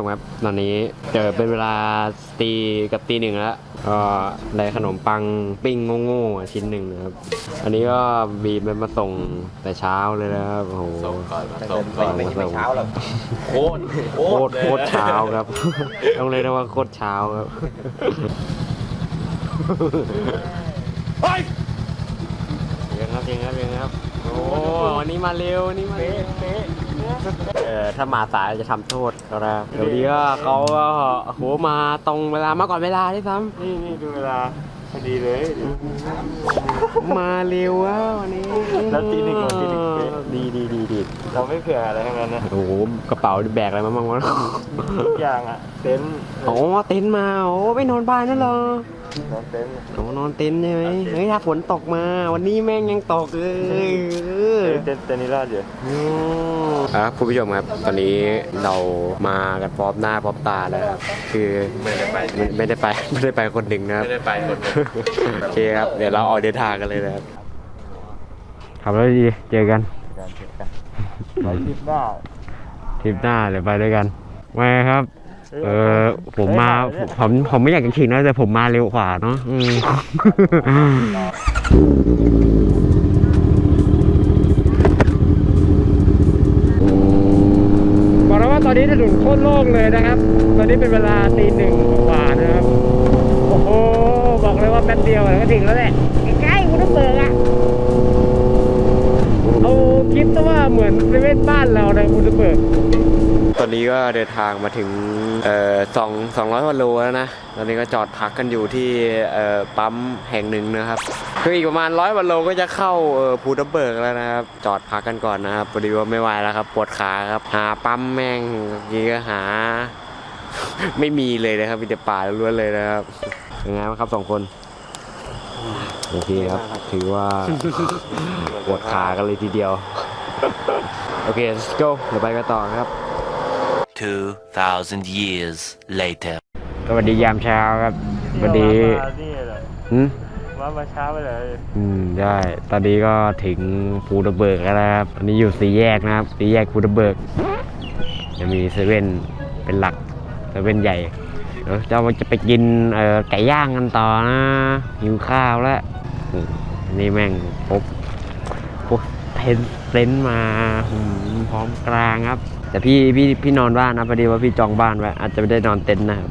คุณผู้ชมครับ ตอนนี้เจอเป็นเวลาตีกับตีหนึ่งแล้วก็ได้ขนมปังปิ้งโง่ๆอะชิ้นหนึ่งนะครับ อันนี้ก็บีบมันมาส่งแต่เช้าเลยนะครับโอ้โหส่งก่อนมาส่ส่งงก่ก่ออนนไม่ไม่เช้าเช้าหหรรออกกโคตรโคตรโคตรเช้าครับ ต้องเลยกว่าโคตรเช้าครับเฮ้ยยังครับยังครับยังครับ โอ้วันนี้มาเร็ววันนี้มาเร็ว เออถ้ามาสายจะทำโทษครับเดี๋ยวนี้ก็เขาก็โหมาตรงเวลามาก่อนเวลาด้วยซ้นี่นี่ดูเวลาพอดีเลยำมาเร็วอะวันนี้แล้วตีหนึ่งของตีหนึ่งเป๊ะดีดีดีดีเราไม่เผื่ออะไรทั้งนั้นนะโอ้โหกระเป๋าแบกอะไรมาบ้างวะ ทุกอย่างอะเต็นท์โอ้เต็นท์มาโอ้ไม่นอนบ้านนั่นเหรอ นอนเต็นท์โอ้นอนเต็นท์ใช่ไหมเฮ้ยถ้าฝนตกมา วันนี้แม่งยังตกเลยเออเต็นท์เต็นท์นี่รอดอยู่ครับคุณผู้ชมครับ ตอนนี้เรามากันพร้อมหน้าพร้อมตาแล้วครับคือไม่ได้ไปไม่ไม่ได้ไปไม่ได้ไปคนหนึ่งนะครับไม่ได้ไปคนโอเคครับเดี๋ยวเราออกเดินทางกันเลยนะครับขับรถดีเจอกันการเจอกันไปทริปหน้าทริปหน้าเดี๋ยวไปด้วยกันมาครับ เออผมมาผมผมไม่อยากจะขิงนะแต่ผมมาเร็วกว่าเนาะอืมบอกแล้วว่าตอนนี้ถนนโคตรโล่งเลยนะครับ ตอนนี้เป็นเวลาตีหนึ่งกว่านะครับ โอ้โห บอกเลยว่าแป๊บเดียวก็ถึงแล้วแหละใกล้ๆกูต้องเบิกอะเอาคิดซะว่าเหมือนเซเว่นบ้านเราในบูนเบิร์กตอนนี้ก็เดินทางมาถึง เอ่อสองสองร้อยกว่าโลแล้วนะ ตอนนี้ก็จอดพักกันอยู่ที่เอ่อปั๊มแห่งหนึ่งนะครับ คืออีกประมาณร้อยกว่าโลก็จะเข้าเอ่อภูทับเบิกแล้วนะครับ จอดพักกันก่อนนะครับพอดีว่าไม่ไหวแล้วครับ ปวดขาครับ หาปั๊มแม่งยี่ก็หา ไม่มีเลยนะครับมีแต่ป่าล้วนๆเลยนะครับยังไงบ้างครับสองคนโอเคครับ ถือว่า ปวดขากันเลยทีเดียว โอเค let's go เดี๋ยวไปกันต่อครับ 2,000 years later. สวัสดียามเช้าครับสวัสดีมานี่แหละอืมว่ามาเช้าไปเลยอืมได้ ตอนนี้ก็ถึงภูทับเบิกแล้วนะครับตอนนี้อยู่สี่แยกนะครับสี่แยกภูทับเบิก จะมีเซเว่นเป็นหลักเซเว่นใหญ่เดี๋ยวเราจะไปกินเอ่อไก่ย่างกันต่อนะหิวข้าวแล้วอืมนี่แม่งพกพกเทนเต็นท์มาอืมพร้อมกลางครับ แต่พี่พี่พี่นอนบ้านนะพอดีว่าพี่จองบ้านไว้อาจจะไม่ได้นอนเต็นท์นะครับ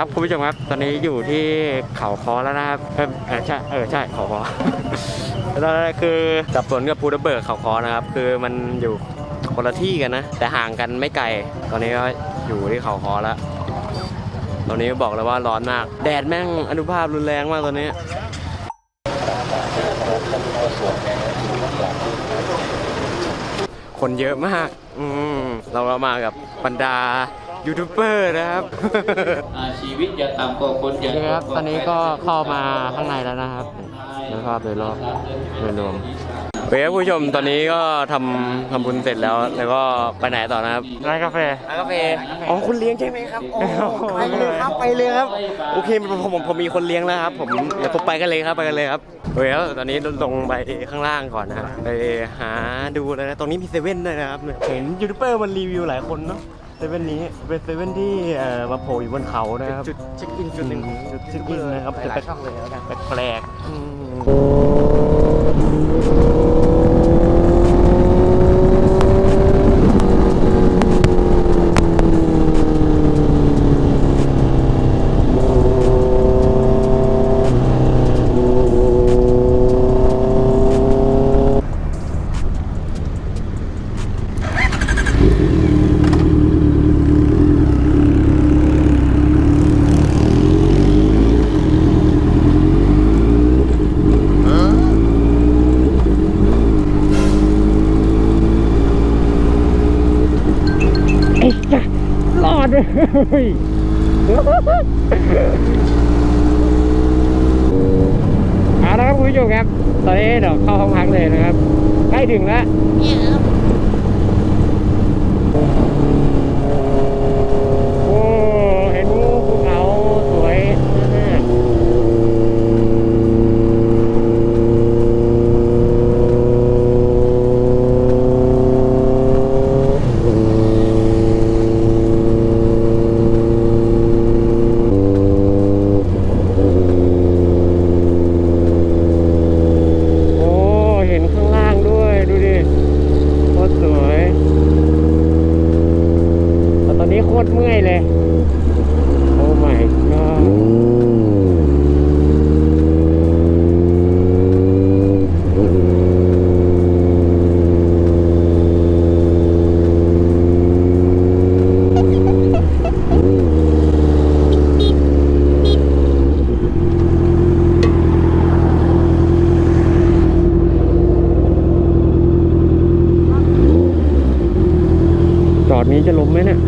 ครับคุณผู้ชมครับ ตอนนี้อยู่ที่เขาคอแล้วนะครับเออใช่เออใช่เขาคอแล้วคือสับสนกับภูทับเบิกเขาคอนะครับ คือมันอยู่คนละที่กันนะ แต่ห่างกันไม่ไกล ตอนนี้ก็อยู่ที่เขาคอแล้ว ตอนนี้บอกเลยว่าร้อนมาก แดดแม่งอนุภาพรุนแรงมากตอนนี้คนเยอะมาก อืมเรามากับบรรดา ยูทูบเบอร์นะครับ อ่าชีวิตอย่าต่ำกว่าคนอย่าโอเคครับ ตอนนี้ก็เข้ามาข้างในแล้วนะครับแล้วก็โดยรอบโดยรวมเฮ้ยผู้ชมตอนนี้ก็ทำทำบุญเสร็จแล้ว แล้วก็ไปไหนต่อนะครับร้านกาแฟร้านกาแฟอ๋อคุณเลี้ยงใช่ไหมครับไปเลยครับไปเลยครับ โอเคผมผมผมมีคนเลี้ยงแล้วครับ ผมเดี๋ยวผมไปกันเลยครับไปกันเลยครับเฮ้ยแล้วตอนนี้ลงไปข้างล่างก่อนนะครับไปหาดูเลยนะตรงนี้มีเซเว่นด้วยนะครับ เห็นยูทูบเบอร์มันรีวิวหลายคนเนาะ เซเว่นนี้เป็นเซเว่นที่เอ่อมาโผล่อยู่บนเขานะครับจุดเช็คอินจุดหนึ่งของจุดเช็คอินนะครับหลายช่องเลยแล้วกัน แปลกๆอืม ด้วย เอาละครับคุณผู้ชมครับ ตอนนี้เดี๋ยวเข้าห้องพักเลยนะครับ ใกล้ถึงแล้ว โอ้ เห็นภูเขาสวยมากโอ้ เห็นข้างล่างด้วย ดูดิโคตรสวย แต่ตอนนี้โคตรเมื่อยเลย โอ้ my god จอดนี้จะล้มไหมเนี่ย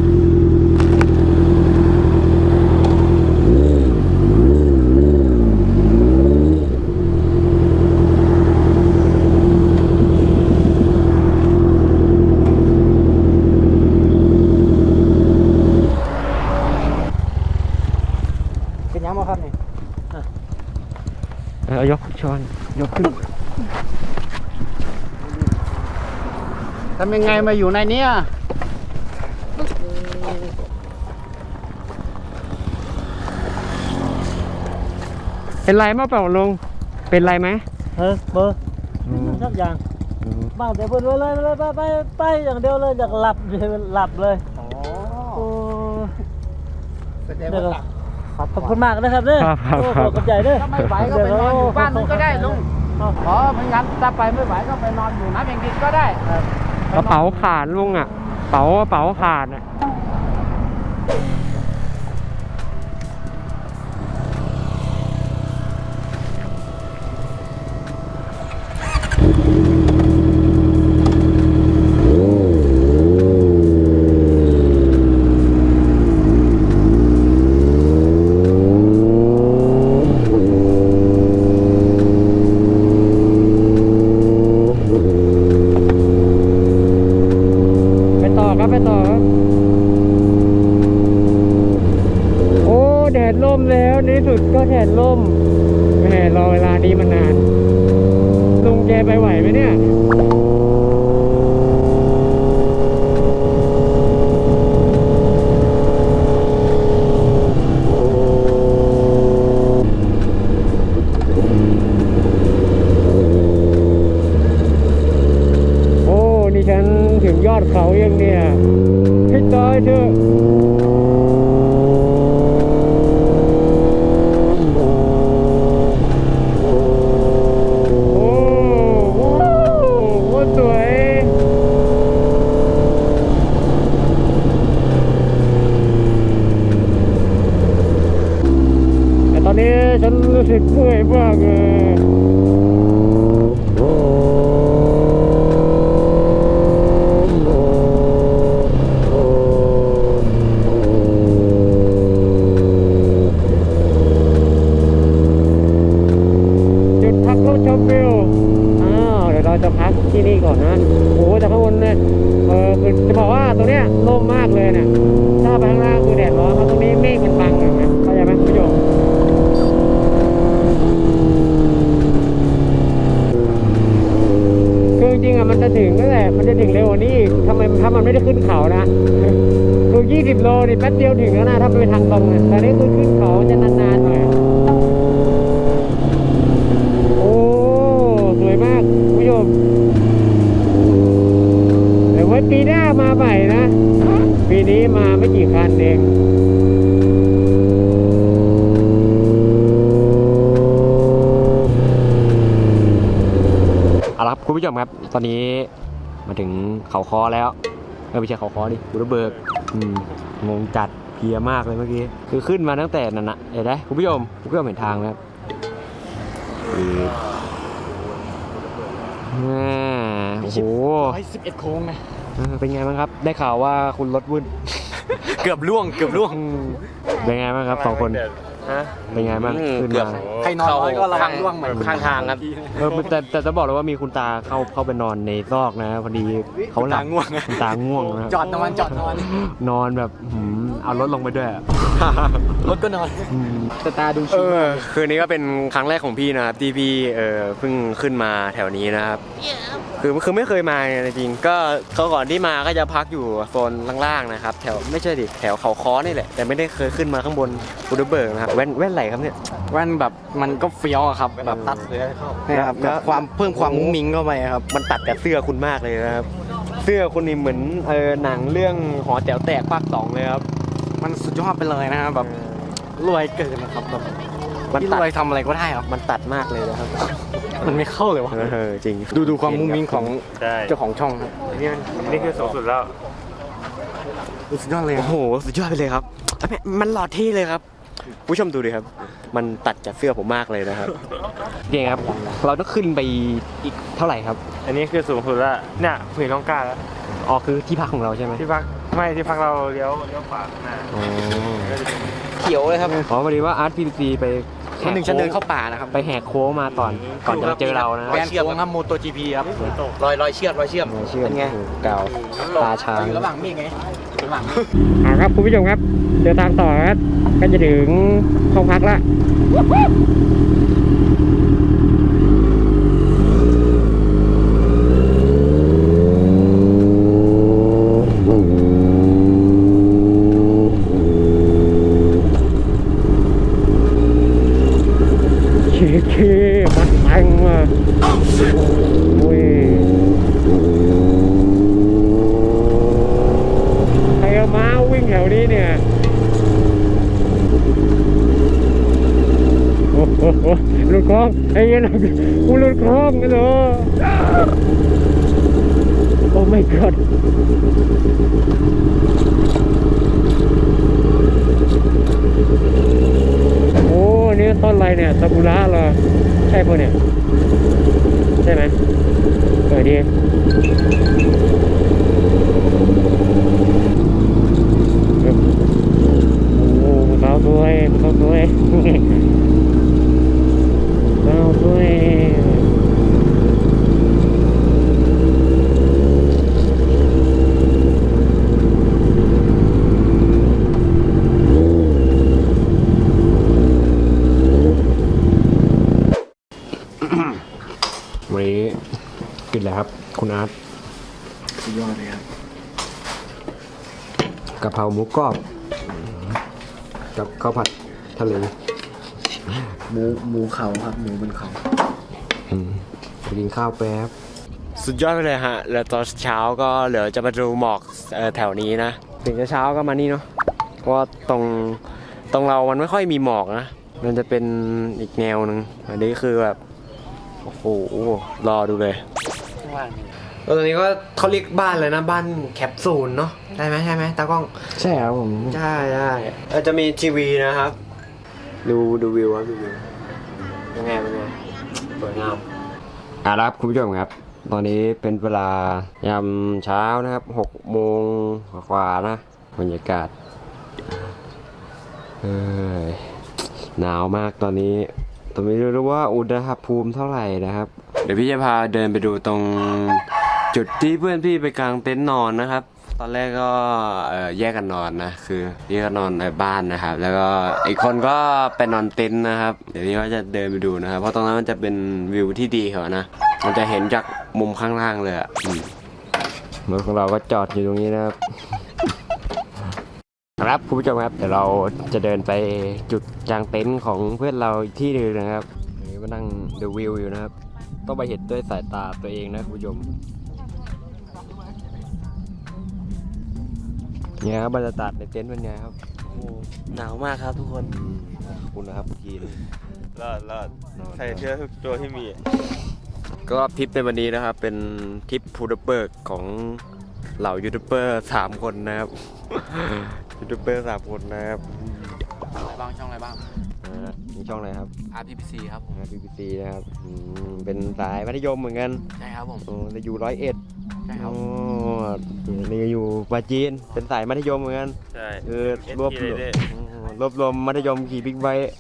เป็นยังไงครับนี่ เอายกช้อน ยกขึ้น ทำยังไงมาอยู่ในเนี้ยเป็นไรมาเปล่าลุงเป็นไรไหมเออเบอร์สักอย่างบ้างแต่เพื่อนเลยเลยไปไปไปอย่างเดียวเลยอยากหลับเลยหลับเลยอ๋อโอ้แสดงเดี๋ยวว่าขอบคุณมากนะครับเด้อครับครับโอ้ครับขอบใจเด้อถ้าไม่ไหวก็ไปนอนอยู่บ้านนู้นก็ได้ลุงอ๋อไม่งั้นถ้าไปไม่ไหวก็ไปนอนอยู่น้ำอย่างดินก็ได้ กระเป๋าขาดลุงอะเป๋ากระเป๋าขาดอะ อครับไปต่อโอ้ แดดล่มแล้วในสุดก็แดดล่มแหมรอเวลานี้มานานลุงแกไปไหวไหมเนี่ย โอ้ นี่ฉันถึง ยอดเขายังเนี่ยให้ตายเถอะโอ้โหโคตรสวยแต่ตอนนี้ฉันรู้สึกเมื่อยมากเลยจุดพักรถชมวิว อ้าว เดี๋ยวเราจะพักที่นี่ก่อนนะ โอ้โหแต่ข้างบนเนี่ย เออคือจะบอกว่าตรงเนี้ยโล่งมากเลยเนี่ย ถ้าไปข้างล่างคือแดดร้อนเพราะตรงนี้เมฆมันบังเห็นไหมเข้าใจไหมคุณผู้ชม คือจริงๆอะมันจะถึงนั่นแห ละมันจะถึงเร็วกว่านี้ทำไมถ้ามันไม่ได้ขึ้นเขานะคือ20 โลนี่แป๊บเดียวถึงแล้วนะถ้าไปทางตรงนะแต่นี่คือขึ้นเขาจะนานๆหน่อยโอ้สวยมากคุณผู้ชมเดี๋ยวไว้ปีหน้ามาใหม่นะปีนี้มาไม่กี่คันเองอาละครับคุณผู้ชมครับ ตอนนี้ มาถึงเขาคอแล้วเออไม่ใช่เขาคอดิบุรเบิกอืมงงจัดเพลียมากเลยเมื่อกี้ คือขึ้นมาตั้งแต่นั่นนะเห็นไหมคุณผู้ชมคุณผู้ชมเห็นทางไหมครับคืออ่าโอ้โหร้อยสิบเอ็ดโค้งนะเออเป็นไงบ้างครับ ได้ข่าวว่าคุณรถวุ่น เกือบล่วง เกือบล่วง เป็นไงบ้างครับสองคน ฮะเป็นไงบ้างขึ้นเกือบ มาใครนอนน้อยก็ระวังร่วงเหมือนข้างทางครับ เออแต่แต่จะบอกเลยว่ามีคุณตาเข้าเข้าไปนอนในซอกนะ พอดีเขาหลับตาง่วง คุณตาง่วงนะจอดนอนจอดนอนนอนแบบหืมเอารถลงไปด้วยอะรถก็นอนอืมแต่ตาดูเอชิวอคืนนี้ก็เป็นครั้งแรกของพี่นะครับที่พี่เออเพิ่งขึ้นมาแถวนี้นะครับคือคือไม่เคยมาไงจริงๆก็เขาก่อนที่มาก็จะพักอยู่โซนล่างๆนะครับ แถวไม่ใช่ดิแถวเขาค้อนี่แหละแต่ไม่ได้เคยขึ้นมาข้างบนบูดเบิร์กนะครับแว่นแว่นไหลครับเนี่ย แว่นแบบมันก็เฟี้ยวอะครับแบบตัดเลยเนี่ยครับแบบความเพิ่มความมุ้งมิ้งเข้าไปครับ มันตัดกับเสื้อคุณมากเลยนะครับ เสื้อคุณนี่เหมือนเออหนังเรื่องหอแต๋วแตกภาคสองเลยครับ มันสุดยอดไปเลยนะครับแบบรวยเกินนะครับแบบมันที่ตัดรวยทำอะไรก็ได้ครับมันตัดมากเลยนะครับ มันไม่เข้าเลยวะเออจริง ดูดูความมุ้งมิ้งของใช่เจ้าของช่องครับนี่นี่คือสูงสุดแล้วดูสุดยอดเลยโอ้โหสุดยอดไปเลยครับเอ้ยมันหล่อที่เลยครับ ผู้ชมดูดิครับ มันตัดกับเสื้อผมมากเลยนะครับเก่งครับ เราต้องขึ้นไปอีกเท่าไหร่ครับ อันนี้คือสูงสุดแล้วเนี่ยผืนน้องกล้าแล้วอ๋อคือที่พักของเราใช่ไหมที่พักไม่ที่พักเราเลี้ยวเลี้ยวขวาข้างหน้าอ๋อเขียวเลยครับอ๋อพอดีว่าอาร์ตพีซีไปแหวันกหนึ่งฉันเดินเข้าป่านะครับ ไปแหกโค้งมาก่อนก่อนจะมาเจอเรานะคแบรับนโค้งครับโมโตจีพีครับรอยรอยเชือกรอยเชือกเชื่อเป็นไงเก่าตาช้างอยู่ระหว่างมีดไงระ หลังเอาครับคุณผู้ชมครับ เดินทางต่อครับก็จะถึงห้องพักละเคเคมันแรงอะโอ้ยใครเอาม้าวิ่งแถวนี้เนี่ย โอ้โห หลุดคลองไอ้เงี้ยนะกูหลุดคลองกันเหรอโอ้ my god โอ้นี่ต้นอะไรเนี่ยซากุระเหรอใช่ปะเนี่ย ใช่ไหมเออดีโอ้สาวสวยสาวสวย สาวสวยวันนี้กินอะไรครับ คุณอาร์ตสุดยอดเลยครับกะเพราหมูกรอบ กับข้าวผัดทะเล หมูหมูเขาครับ หมูบนเขาอืมไปกินข้าวแป๊บ สุดยอดไปเลยฮะแล้วตอนเช้าก็เหลือจะมาดูหมอกเอ่อแถวนี้นะถึงจะเช้าก็มานี่เนาะเพราะว่าตรงตรงเรามันไม่ค่อยมีหมอกนะ มันจะเป็นอีกแนวหนึ่งอันนี้คือแบบโอ้โหรอดูเลยข้างล่างนี่แล้วตอนนี้ก็เขาเรียกบ้านเลยนะบ้านแคปซูลเนาะใช่ไหมใช่ไหมตากล้อง ใช่ครับผม ใช่ใช่เออจะมีทีวีนะครับ ดูดูวิวครับดูวิวยังไงเป็นไงสวยงามอะครับคุณผู้ชมครับ ตอนนี้เป็นเวลายามเช้านะครับหกโมงกว่าๆนะบรรยากาศเอ้ยหนาวมากตอนนี้ตอนนี้ไม่รู้ว่าอุณหภูมิเท่าไหร่นะครับ เดี๋ยวพี่จะพาเดินไปดูตรงจุดที่เพื่อนพี่ไปกางเต็นท์นอนนะครับ ตอนแรกก็แยกกันนอนนะคือพี่ก็นอนในบ้านนะครับ แล้วก็อีกคนก็ไปนอนเต็นท์นะครับ เดี๋ยวพี่ก็จะเดินไปดูนะครับ เพราะตรงนั้นมันจะเป็นวิวที่ดีเขานะมันจะเห็นจากมุมข้างล่างเลยอะอืมรถของเราก็จอดอยู่ตรงนี้นะครับ ครับคุณผู้ชมครับเดี๋ยวเราจะเดินไปจุดกางเต็นท์ของเพื่อนเราอีกที่หนึ่งนะครับนนี้มานั่งดูวิวอยู่นะครับ ต้องไปเห็นด้วยสายตาตัวเองนะคุณผู้ชม เนี่ยครับบรรยากาศในเต็นท์เป็นไงครับหนาวมากครับทุกคนขอบคุณนะครับทีนรอดรอดใส่เสื้อทุกตัวที่มีก็ทริปในวันนี้นะครับ เป็นทริปพูดเบิร์กของเหล่ายูทูบเบอร์สามคนนะครับยูทูบเบอร์สามคนนะครับ อะไรบ้างช่องอะไรบ้าง อ่ามีช่องอะไรครับ RPPC ครับผม BBC นะครับอืมเป็นสายมัธยมเหมือนกันใช่ครับผม โอ้แต่อยู่ร้อยเอ็ดใช่ครับ โอ้นี่อยู่ปราจีนเป็นสายมัธยมเหมือนกันใช่ คือรวบรวมรวบรวมมัธยมขี่บิ๊กไบค์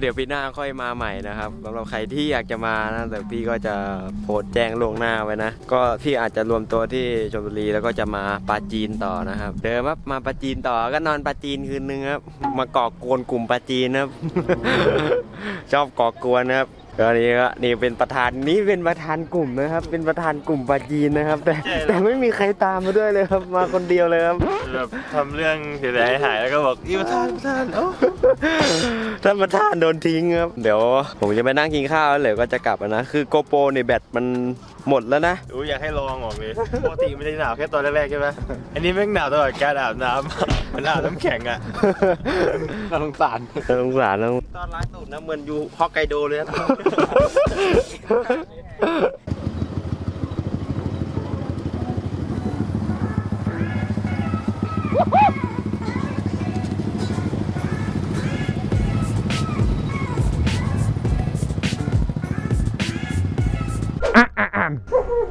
เดี๋ยวปีหน้าค่อยมาใหม่นะครับสำหรับใครที่อยากจะมานะแต่พี่ก็จะโพสต์แจ้งล่วงหน้าไว้นะ ก็พี่อาจจะรวมตัวที่ชลบุรีแล้วก็จะมาปาจีนต่อนะครับ เดิมครับมาปาจีนต่อก็นอนปาจีนคืนนึงครับ มาก่อกวนกลุ่มปาจีนนะครับ ชอบก่อกวนนะครับ ก็นี่ก็นี่เป็นประธานนี่เป็นประธานกลุ่มนะครับ เป็นประธานกลุ่มปราจีนนะครับ แต่แต่ไม่มีใครตามมาด้วยเลยครับ มาคนเดียวเลยครับแบบทำเรื่องเสียหายหายแล้วก็บอกอีประธานประธานเอ้าท่านประธานโดนทิ้งครับ เดี๋ยวผมจะไปนั่งกินข้าวแล้วเดี๋ยวก็จะกลับแล้วนะคือโกโปรในแบตมัน หมดแล้วนะอู้อยากให้ลองออกเลยปกติมันจะหนาวแค่ตอนแรกๆใช่ไหมอันนี้แม่งหนาวตลอดการอาบน้ำมันอาบน้ำแข็งอะน่าสงสารน่าสงสารนะตอนไลฟ์สุดนะเหมือนอยู่ฮอกไกโดเลยนะ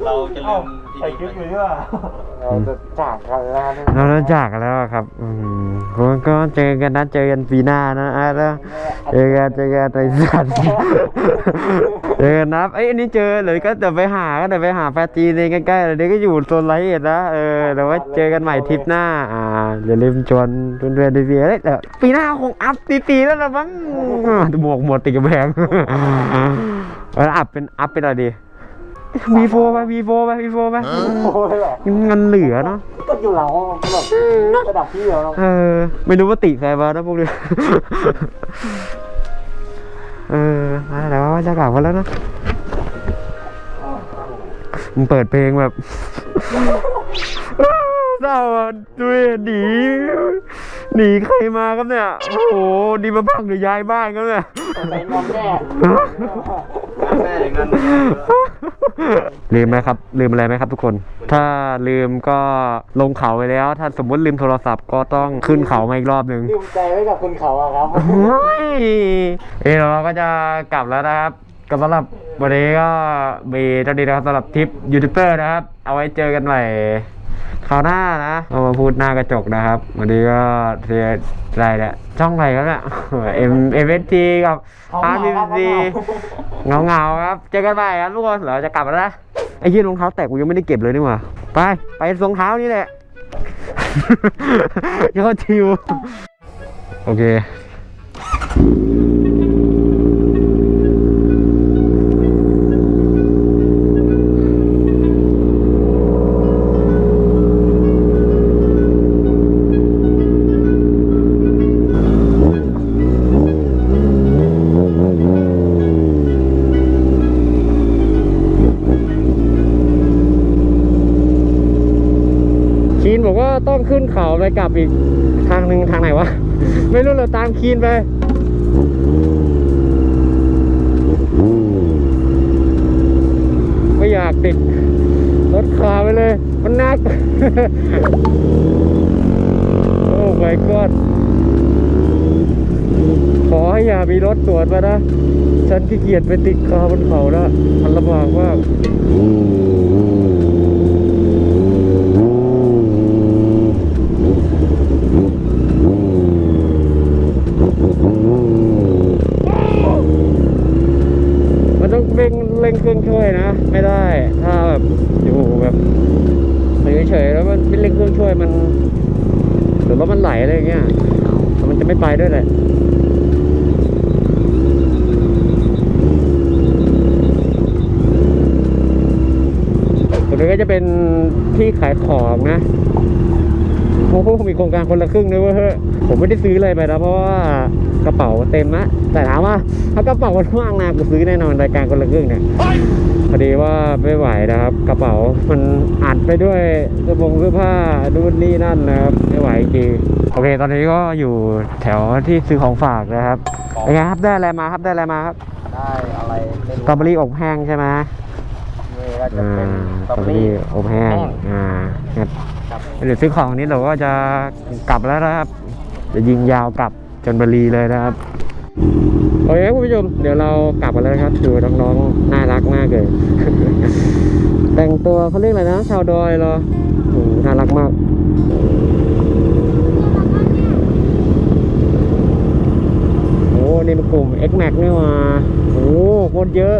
เราจะลืมใส่คลิปอยู่ด้วยเราจะจากกันแล้วเราจะจากกันแล้วครับ อืมก็ก็เจอกันนะเจอกันปีหน้านะอะแล้วเจอกันเจอกันในสัตว์เจอกันนะเอ้ยอันนี้เจอเลยก็เดี๋ยวไปหาก็เดี๋ยวไปหาแฟนจีนเลยใกล้ๆเลยเดี๋ยวก็อยู่โซนไลท์เอ็ดนะเออเดี๋ยวไว่าเจอกันใหม่ทริปหน้า อ่าอย่าลืมชวนเพื่อนๆดีๆเอ้ยเดี๋ยวปีหน้าคงอัพตีๆแล้วละมั้งบวกหมดติดกระแพงแล้วอัพเป็นอัพเป็นอะไรดี V4 ไป V4 ไป V4 ไปโอ้ยแบบเงินเหลือเนาะก็อยู่หลังแบบระดับพี่เดียวเราเออ ไม่รู้ว่าติใครมานะพวกนี้เออมาแล้วจะกลับกันแล้วนะมันเปิดเพลงแบบ เศร้าอะด้วยหนีหนีใครมาครับเนี่ย โอ้โหดีมาบ้างหรือย้ายบ้านครับเนี่ยไปงอนแม่แม่อย่างนั้นลืมไหมครับ ลืมอะไรไหมครับทุกคน ถ้าลืมก็ลงเขาไปแล้ว ถ้าสมมติลืมโทรศัพท์ก็ต้องขึ้นเขามาอีกรอบหนึ่งลืมใจไว้กับคนเขาอะครับเฮ้ยเอ้ยเราก็จะกลับแล้วนะครับก็สำหรับวันนี้ก็มีเท่านี้นะครับสำหรับทริปยูทูบเบอร์นะครับ เอาไว้เจอกันใหม่ คราวหน้านะเอามาพูดหน้ากระจกนะครับ วันนี้ก็เสียอะไรเนี่ยช่องไหนครับเนี่ยเอ็มเอ็มเอสทีกับอาร์พีซีเงาเงาๆครับ เจอกันใหม่ครับทุกคนเราจะกลับแล้วนะไอ้ยี่รองเท้าแตกกูยังไม่ได้เก็บเลยนี่หว่าไป ไปรองเท้านี่แหละยอดชิวโอเคคี เขาไปกลับอีกทางหนึ่งทางไหนวะ ไม่รู้เราตามคีนไปไม่อยากติดรถขาไปเลย มันนัก โอ้ my god ขอให้อย่ามีรถสวนมานะ ฉันขี้เกียจไปติดคาบนเขาแล้วมันลำบากมาก มันต้องเร่งเร่งเครื่องช่วยนะ ไม่ได้ ถ้าแบบอยู่แบบเฉยๆแล้วมันไม่เร่งเครื่องช่วยมันหรือว่ามันไหลอะไรอย่างเงี้ยมันจะไม่ไปด้วยแหละตรงนี้ก็จะเป็นที่ขายของนะโอ้โหมีโครงการคนละครึ่งด้วยเวยเฮ้ยผม ไม่ได้ซื้ออะไรไปนะเพราะว่ากระเป๋าเต็มอะแต่ถามว่าถ้ากระเป๋ามันว่างนะกูซื้อแน่นอนรายการคนละครึ่งเนี่ยพอดีว่าไม่ไหวนะครับ กระเป๋ามันอัดไปด้วยเสื้อผงเสื้อผ้าดูนนี่นั่นนะครับไม่ไหวจริงโอเค ตอนนี้ก็อยู่แถวที่ซื้อของฝากนะครับเป็นไงครับได้อะไรมาครับได้อะไรมาครับได้อะไรไม่สตรอเบอรี่อบแห้งใช่ไหมรู้ก็จะอ่าเป็นสตรอเบอรี่อบแห้งอ่าครับเดี๋ยวซื้อของนี้เราก็จะกลับแล้วนะครับ จะยิงยาวกลับจนบุรีเลยนะครับโอเคคุณผู้ชมเดี๋ยวเรากลับกันแล้วนะครับดูน้องๆน่ารักมากเลย แต่งตัวเขาเรียกอะไรนะ ชาวดอยเหรอน่ารักมากโอ้นี่เป็นกลุ่ม X Max นี่หว่าโอ้โคตรเยอะ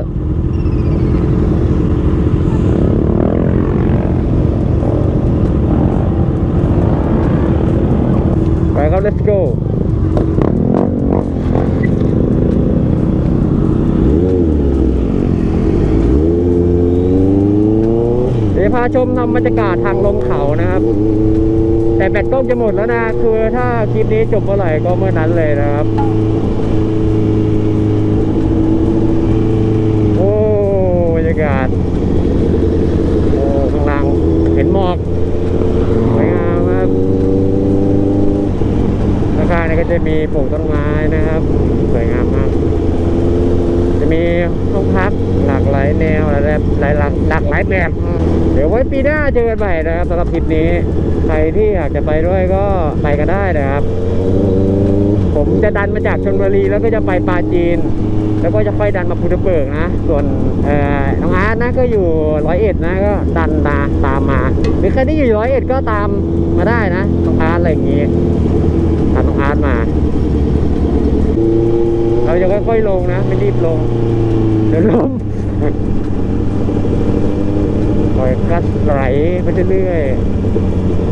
ไปครับ let's go เดี๋ยวพาชมนำบรรยากาศทางลงเขานะครับ แต่แบตกล้องจะหมดแล้วนะ คือถ้าคลิปนี้จบเมื่อไหร่ก็เมื่อนั้นเลยนะครับโอ้บรรยากาศโอ้ข้างล่างเห็นหมอกสวยงามครับ ข้างๆนี่ก็จะมีปลูกต้นไม้นะครับ สวยงามมาก จะมีห้องพักหลากหลายแนวหลายแบบหลายหลากหลากหลายแบบ เดี๋ยวไว้ปีหน้าเจอกันใหม่นะครับสำหรับทริปนี้ ใครที่อยากจะไปด้วยก็ไปกันได้นะครับ ผมจะดันมาจากชลบุรีแล้วก็จะไปปาจีน แล้วก็จะค่อยดันมาภูทับเบิกนะ ส่วนเอ่อน้องอาร์ตนะก็อยู่ร้อยเอ็ดนะก็ดันตาตามมาหรือใครที่อยู่ร้อยเอ็ดก็ตามมาได้นะน้องอาร์ตอะไรอย่างงี้ พามน้องอาร์ตมา เราจะค่อยๆลงนะ ไม่รีบลง เดี๋ยวล้มปล่อยกัดไหลไปเรื่อยๆ